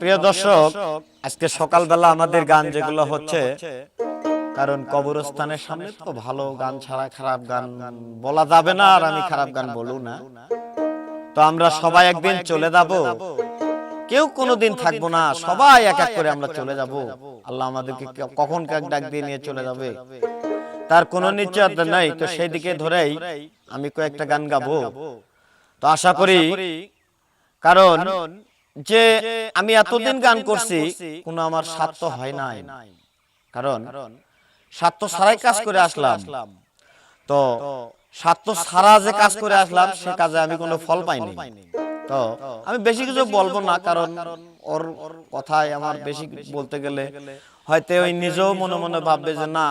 প্রিয় দর্শক আজকে সকালবেলা আমাদের গান যেগুলো হচ্ছে কারণ কবরস্থানের সামনে তো ভালো গান ছাড়া খারাপ গান বলা যাবে না আর আমি খারাপ গান বলু না। তো আমরা সবাই একদিন চলে যাব। কেউ কোনোদিন থাকব না সবাই এক এক করে আমরা চলে যাব। আল্লাহ আমাদেরকে কখন কাক ডাক দিয়ে নিয়ে চলে যাবে? তার কোনো নিশ্চয়তা নাই। তো সেই দিকে ধরেই আমি কয়েকটা গান গাবো। তো আশা করি কারণ যে আমি এতদিন গান করছি কোনো আমার স্বার্থ হয় নাই। কারণ স্বার্থ ছাড়াই কাজ করে আসলাম। তো স্বার্থ ছাড়া যে কাজ করে আসলাম সে কাজে আমি কোনো ফল পাইনি। তো আমি বেশি কিছু বলব না কারণ ওর কথায় আমার বেশি বলতে গেলে হয়তো ওই নিজেও মনে মনে ভাববে যে না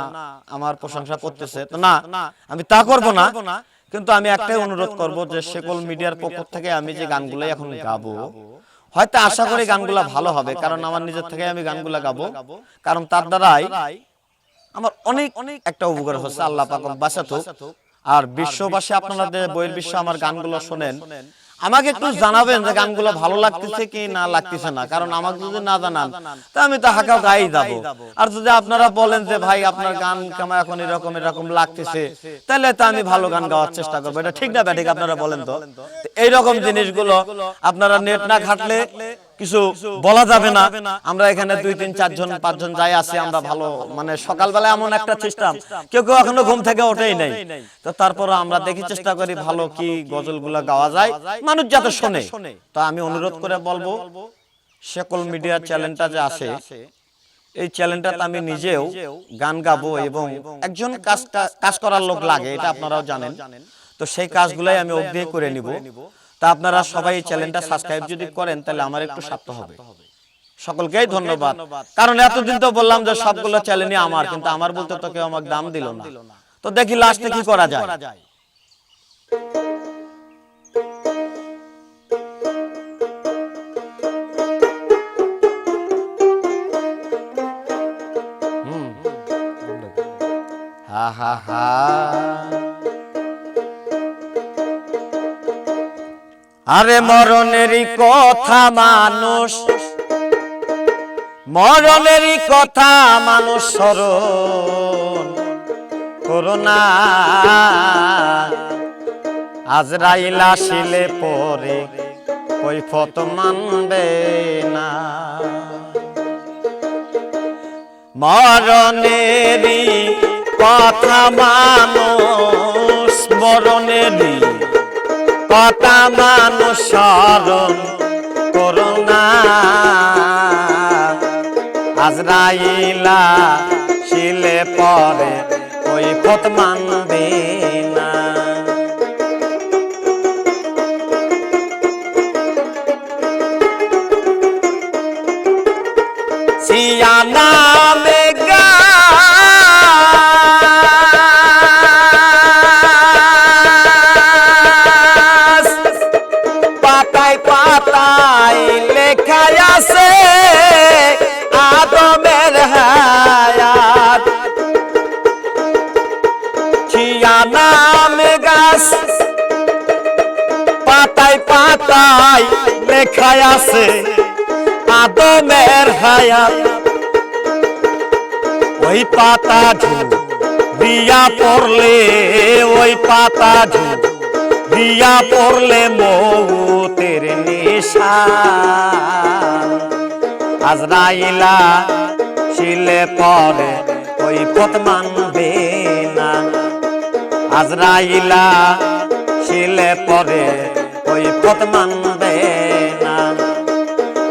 আমার প্রশংসা করতেছে। তো না আমি তা করব না কিন্তু আমি একটাই অনুরোধ করব যে সেকল মিডিয়ার পক্ষ থেকে আমি যে গানগুলো এখন গাবো হয়তো আশা করি গানগুলা ভালো হবে কারণ আমার নিজের থেকে আমি গানগুলা গাবো। কারণ তার দ্বারাই আমার অনেক অনেক একটা উপকার হচ্ছে আল্লাহ পাক বাঁচাতো আর বিশ্ববাসী আপনারা বইয়ের বিশ্ব আমার গানগুলো শোনেন। আমাকে একটু জানাবেন যে গানগুলো ভালো লাগতেছে কি না লাগতেছে না? কারণ আমাকে যদি না জানান তা আমি তো হাঁকা গাই যাব। আর যদি আপনারা বলেন যে ভাই আপনার গান কেমন এখন এরকম এরকম লাগতেছে তাহলে তো আমি ভালো গান গাওয়ার চেষ্টা করব। এটা ঠিক না ব্যাটিক আপনারা বলেন তো? তো। এইরকম জিনিসগুলো আপনারা নেট না ঘাটলে কিছু বলা যাবে না। আমরা এখানে দুই তিন চারজন পাঁচজন যাই আছি, আমরা ভালো মানে সকালবেলা এমন একটা সিস্টেম কেউ কেউ এখনও ঘুম থেকে ওঠেই নাই। তো তারপর আমরা দেখি চেষ্টা করি ভালো কি গজলগুলা গাওয়া যায়। মানুষ যাতে শোনে। তো আমি অনুরোধ করে বলব, সকল মিডিয়া চ্যানেলটা যে আছে, এই চ্যানেলটাতে আমি নিজেও গান গাবো এবং একজন কাজ কাজ করার লোক লাগে, এটা আপনারাও জানেন। তো সেই কাজগুলাই আমি অগ্রিম করে নিব। তা আপনারা সবাই এই চ্যানেলটা সাবস্ক্রাইব যদি করেন, তাহলে আমার একটু স্বার্থ হবে। সকলকেই ধন্যবাদ। কারণ এতদিন তো বললাম যে সবগুলো চ্যানেলই আমার, কিন্তু আমার বলতে তো কেউ আমাকে দাম দিল না। তো দেখি লাস্টে কি করা যায়। হা হা হা। আরে মরণেরই কথা মানুষ মরণেরই কথা মানুষ স্মরণ করোনা আজরাইল আসিলে পরে কৈফত মানবে না। মরণেরই কথা মানুষ মরণেরই কথা মানুষ স্মরণ করোনা আজরাইলা শিলে পরে ওই পথ মানবে পাতায় লেখা আছে আদমের হায়াত। ছিয়ানা মেগাস পাতায় পাতায় লেখা আছে আদমের হায়াত। ওই পাতা ঝুল দিয়া পড়লে, ওই পাতা ঝুল দিয়া পড়লে মৌতের নিশান আজরাইলা শিলে পরে ওই পথ মানবে না। আজরাইলা শিলে পরে ওই পথ মানবে না।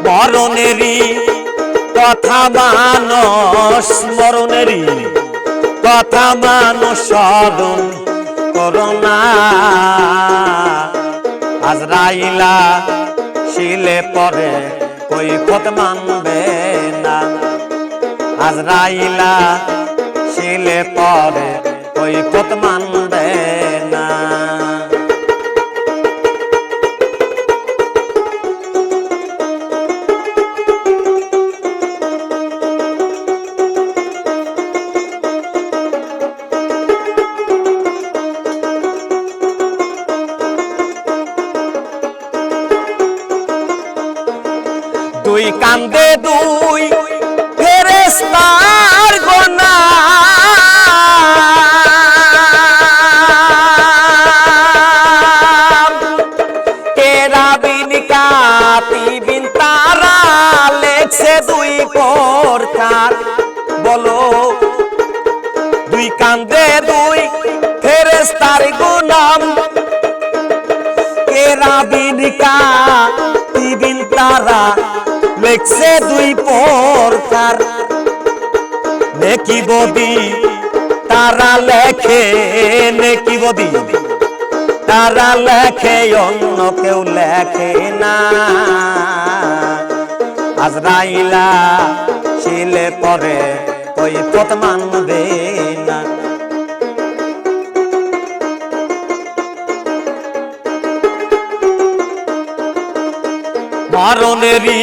মরণেরই কথা মানুষ, মরণেরই কথা মানুষ স্মরণ করোনা আজরাইলা শিলে পরে কই খত মানবে না। আজরাইলা শিলে পরে কই খত মানবে না। দুই কান্দে দুই ফেরেস্তার গোনা। লেখছে দুই প্রকার। বলো দুই কান্দে দুই ফেরেস্তার গুনাম লেখছে দুই প্রকার। নেকি বদি, তারা লেখে, নেকি বদি। তারা লেখে, অন্য কেউ লেখে না। আজরাইলা শিলে করে ওই পথ মানবে না মরণেরই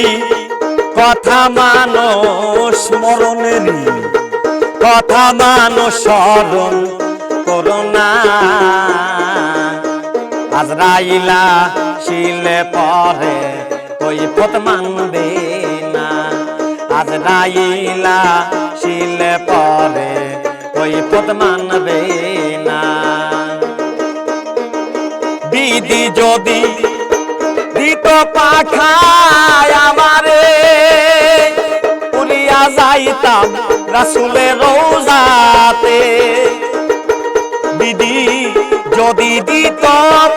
কথা মানুষ মরণেরই কথা মানুষ স্মরণ করোনা আজরাইলা শিলে পরে ওই পথ মানবে না। আজরাইলা শিলে পরে ওই পথ মানবে না। বিধি যদি দিত পাখায় আমারে। পুলিয়া যাইতাম রাসুলের রোজাতে দিদি যদি দিত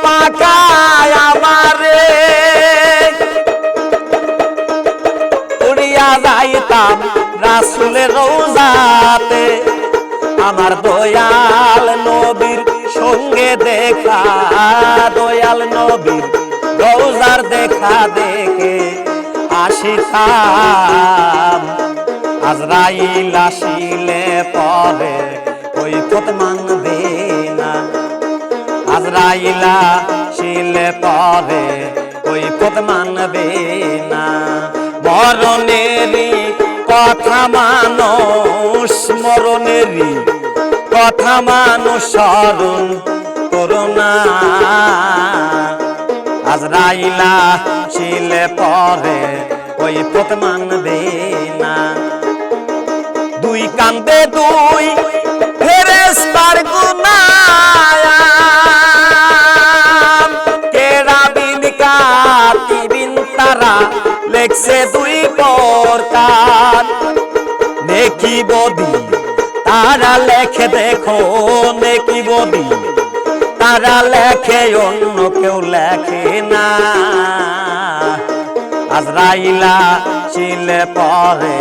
পাকায় আমারে। উড়িয়া যাইতাম রাসুলের রোজাতে আমার দয়াল নবীর সঙ্গে দেখা। দয়াল নবীর রোজার দেখা দেখে আসিতাম। আজরাইল আসিলে পরে ওই পথ মানবে না। আজরাইলা শিলে পরে ওই পথ মানবে না। মরণেরই কথা মানুষ, মরণেরই কথা মানুষ স্মরণ করোনা আজরাইলা শিলে পরে, ওই পথ মানবে না। দুই কান্দে দুই ফেরেস্তার গুনায়াম। কেরাবিন কাতিবিন তারা লেখছে দুই প্রকার। নেকি বদি, তারা লেখে দেখো নেকি বদি। তারা লেখে, অন্য কেউ লেখে না। আজরাইলা শিলে পরে,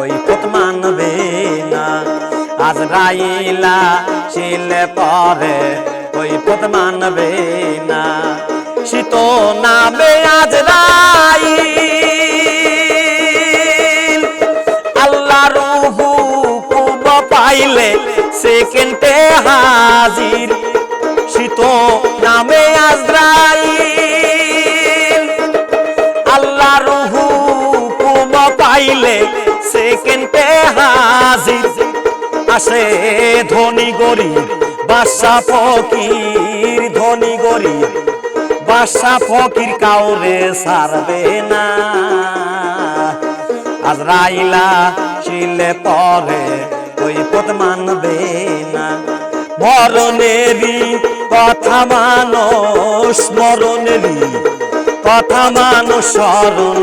ওই পথ মানবে না। আজরাইলা শিলে পরে, ওই পথ মানবে না। শীত নামে আল্লাহ রুহু পাইলে সেকেন্ডে হাজির। শীত নামে আজরাইল। আল্লাহ রুহু কুম পাইলে সেকেন্ডে হাজির। আসে ধনী গরিব, বাদশা ফকির, ধনী গরিব। বাদশা ফকির কাউরে সারবে না। আজরাইলা শিলে পরে ওই পথ মানবে। মরণেরই কথা মানুষ, মরণেরই কথা মানুষ স্মরণ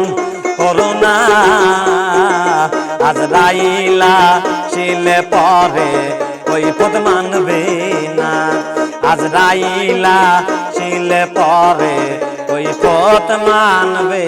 করোনা আজরাইলা শিলে পরে ওই পদ মানবে না। আজরাইলা শিলে পরে ওই পথ মানবে